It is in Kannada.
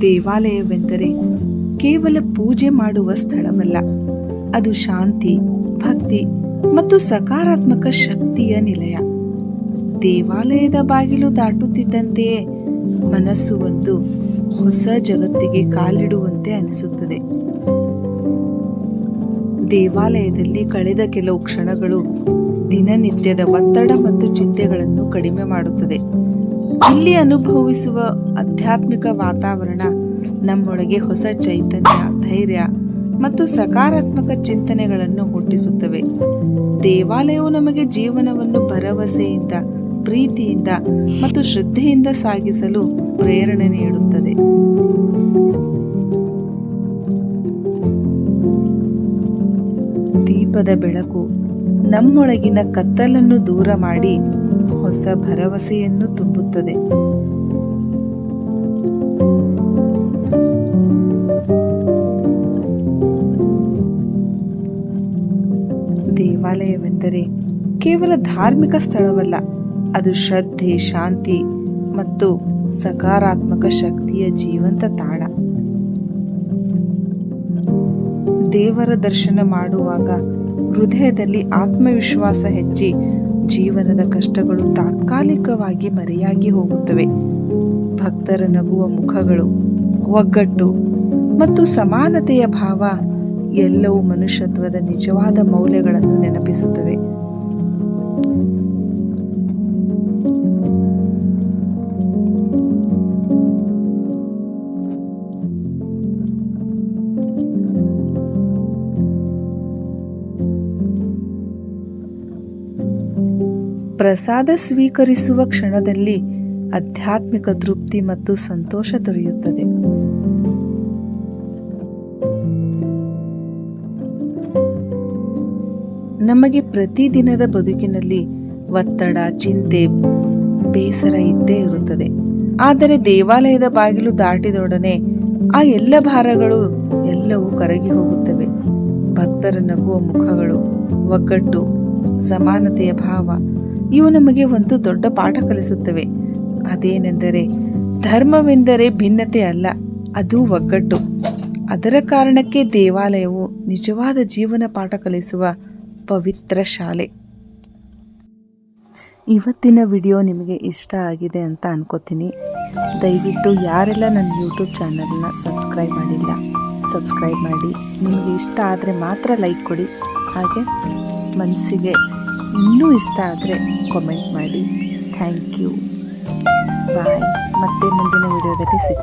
ದೇವಾಲಯವೆಂದರೆ ಕೇವಲ ಪೂಜೆ ಮಾಡುವ ಸ್ಥಳವಲ್ಲ. ಅದು ಶಾಂತಿ, ಭಕ್ತಿ ಮತ್ತು ಸಕಾರಾತ್ಮಕ ಶಕ್ತಿಯ ನಿಲಯ. ದೇವಾಲಯದ ಬಾಗಿಲು ದಾಟುತ್ತಿದ್ದಂತೆಯೇ ಮನಸ್ಸು ಒಂದು ಹೊಸ ಜಗತ್ತಿಗೆ ಕಾಲಿಡುವಂತೆ ಅನಿಸುತ್ತದೆ. ದೇವಾಲಯದಲ್ಲಿ ಕಳೆದ ಕೆಲವು ಕ್ಷಣಗಳು ದಿನನಿತ್ಯದ ಒತ್ತಡ ಮತ್ತು ಚಿಂತೆಗಳನ್ನು ಕಡಿಮೆ ಮಾಡುತ್ತದೆ. ಇಲ್ಲಿ ಅನುಭವಿಸುವ ಆಧ್ಯಾತ್ಮಿಕ ವಾತಾವರಣ ನಮ್ಮೊಳಗೆ ಹೊಸ ಚೈತನ್ಯ, ಧೈರ್ಯ ಮತ್ತು ಸಕಾರಾತ್ಮಕ ಚಿಂತನೆಗಳನ್ನು ಹುಟ್ಟಿಸುತ್ತವೆ. ದೇವಾಲಯವು ನಮಗೆ ಜೀವನವನ್ನು ಭರವಸೆಯಿಂದ, ಪ್ರೀತಿಯಿಂದ ಮತ್ತು ಶ್ರದ್ಧೆಯಿಂದ ಸಾಗಿಸಲು ಪ್ರೇರಣೆ ನೀಡುತ್ತದೆ. ದೀಪದ ಬೆಳಕು ನಮ್ಮೊಳಗಿನ ಕತ್ತಲನ್ನು ದೂರ ಮಾಡಿ ಹೊಸ ಭರವಸೆಯನ್ನು ತುಂಬುತ್ತದೆ. ದೇವಾಲಯವೆಂದರೆ ಕೇವಲ ಧಾರ್ಮಿಕ ಸ್ಥಳವಲ್ಲ, ಅದು ಶ್ರದ್ಧೆ, ಶಾಂತಿ ಮತ್ತು ಸಕಾರಾತ್ಮಕ ಶಕ್ತಿಯ ಜೀವಂತ ತಾಣ. ದೇವರ ದರ್ಶನ ಮಾಡುವಾಗ ಹೃದಯದಲ್ಲಿ ಆತ್ಮವಿಶ್ವಾಸ ಹೆಚ್ಚಿ ಜೀವನದ ಕಷ್ಟಗಳು ತಾತ್ಕಾಲಿಕವಾಗಿ ಮರೆಯಾಗಿ ಹೋಗುತ್ತವೆ. ಭಕ್ತರ ನಗುವ ಮುಖಗಳು, ಒಗ್ಗಟ್ಟು ಮತ್ತು ಸಮಾನತೆಯ ಭಾವ ಎಲ್ಲವೂ ಮನುಷ್ಯತ್ವದ ನಿಜವಾದ ಮೌಲ್ಯಗಳನ್ನು ನೆನಪಿಸುತ್ತವೆ. ಪ್ರಸಾದ ಸ್ವೀಕರಿಸುವ ಕ್ಷಣದಲ್ಲಿ ಆಧ್ಯಾತ್ಮಿಕ ತೃಪ್ತಿ ಮತ್ತು ಸಂತೋಷ ದೊರೆಯುತ್ತದೆ. ನಮಗೆ ಪ್ರತಿದಿನದ ಬದುಕಿನಲ್ಲಿ ಒತ್ತಡ, ಚಿಂತೆ, ಬೇಸರ ಇದ್ದೇ ಇರುತ್ತದೆ. ಆದರೆ ದೇವಾಲಯದ ಬಾಗಿಲು ದಾಟಿದೊಡನೆ ಆ ಎಲ್ಲ ಭಾರಗಳು ಎಲ್ಲವೂ ಕರಗಿ ಹೋಗುತ್ತವೆ. ಭಕ್ತರ ನಗುವ ಮುಖಗಳು, ಒಗ್ಗಟ್ಟು, ಸಮಾನತೆಯ ಭಾವ ಇವು ನಮಗೆ ಒಂದು ದೊಡ್ಡ ಪಾಠ ಕಲಿಸುತ್ತವೆ. ಅದೇನೆಂದರೆ, ಧರ್ಮವೆಂದರೆ ಭಿನ್ನತೆ ಅಲ್ಲ, ಅದು ಒಗ್ಗಟ್ಟು. ಅದರ ಕಾರಣಕ್ಕೆ ದೇವಾಲಯವು ನಿಜವಾದ ಜೀವನ ಪಾಠ ಕಲಿಸುವ ಪವಿತ್ರ ಶಾಲೆ. ಇವತ್ತಿನ ವಿಡಿಯೋ ನಿಮಗೆ ಇಷ್ಟ ಆಗಿದೆ ಅಂತ ಅನ್ಕೋತೀನಿ. ದಯವಿಟ್ಟು ಯಾರೆಲ್ಲ ನನ್ನ ಯೂಟ್ಯೂಬ್ ಚಾನಲ್ನ ಸಬ್ಸ್ಕ್ರೈಬ್ ಮಾಡಿಲ್ಲ, ಸಬ್ಸ್ಕ್ರೈಬ್ ಮಾಡಿ. ನಿಮಗೆ ಇಷ್ಟ ಆದರೆ ಮಾತ್ರ ಲೈಕ್ ಕೊಡಿ. ಹಾಗೆ ಮನಸ್ಸಿಗೆ ಇನ್ನೂ ಇಷ್ಟ ಆದರೆ ಕಾಮೆಂಟ್ ಮಾಡಿ. ಥ್ಯಾಂಕ್ ಯು ಬಾಯ್ ಮತ್ತೆ ಮುಂದಿನ ವಿಡಿಯೋದಲ್ಲಿ ಸಿಗ್ತೀನಿ.